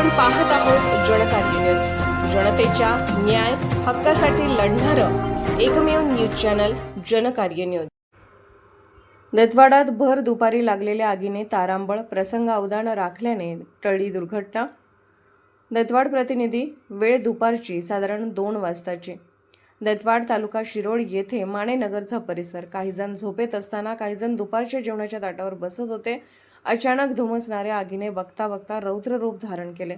आपण पाहत आहोत जनकार्य न्यूज जनतेच्या न्याय हक्कासाठी लढणारं एकमेव न्यूज चॅनल जनकार्य न्यूज दत्वाडात भर दुपारी लागलेल्या आगीने तारांबळ प्रसंग अवदान राखल्याने टळी दुर्घटना. दतवाड प्रतिनिधी वेळ दुपारची साधारण दोन वाजताची. दतवाड तालुका शिरोळ येथे माणेनगरचा परिसर. काहीजण झोपेत असताना काहीजण दुपारच्या जेवणाच्या ताटावर बसत होते. अचानक धुमसणाऱ्या आगीने बघता बघता रौद्र रूप धारण केले.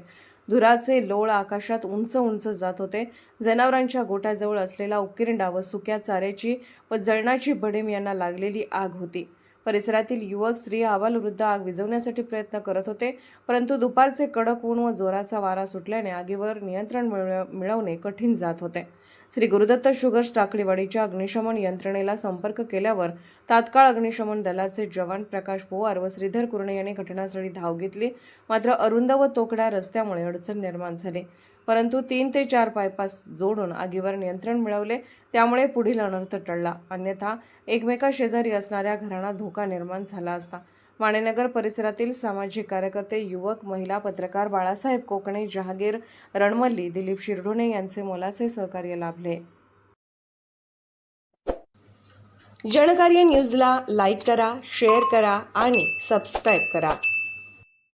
धुराचे लोळ आकाशात उंच उंच जात होते. जनावरांच्या गोट्याजवळ असलेला उकिरंडा व सुक्या चाऱ्याची व जळणाची बडीम यांना लागलेली आग होती. परिसरातील युवक स्त्री आबालवृद्ध आग विझवण्यासाठी प्रयत्न करत होते परंतु दुपारचे कडक ऊन व जोराचा वारा सुटल्याने आगीवर नियंत्रण मिळव- मिळवणे कठीण जात होते. श्री गुरुदत्त शुगर्स टाकळीवाडीच्या अग्निशमन यंत्रणेला संपर्क केल्यावर तात्काळ अग्निशमन दलाचे जवान प्रकाश पोवार व श्रीधर कुर्णे यांनी घटनास्थळी धाव घेतली. मात्र अरुंद व तोकड्या रस्त्यामुळे अडचण निर्माण झाली. परंतु तीन ते चार पायपास जोडून आगीवर नियंत्रण मिळवले. त्यामुळे पुढील अनर्थ टळला. अन्यथा एकमेका शेजारी असणाऱ्या घरांना धोका निर्माण झाला असता. माणेनगर परिसरातील सामाजिक कार्यकर्ते युवक महिला पत्रकार बाळासाहेब कोकणे जहागीर रणमल्ली दिलीप शिरढोणे यांचे मोलाचे सहकार्य लाभले. जनकार्य न्यूजला लाईक करा शेअर करा आणि सबस्क्राईब करा.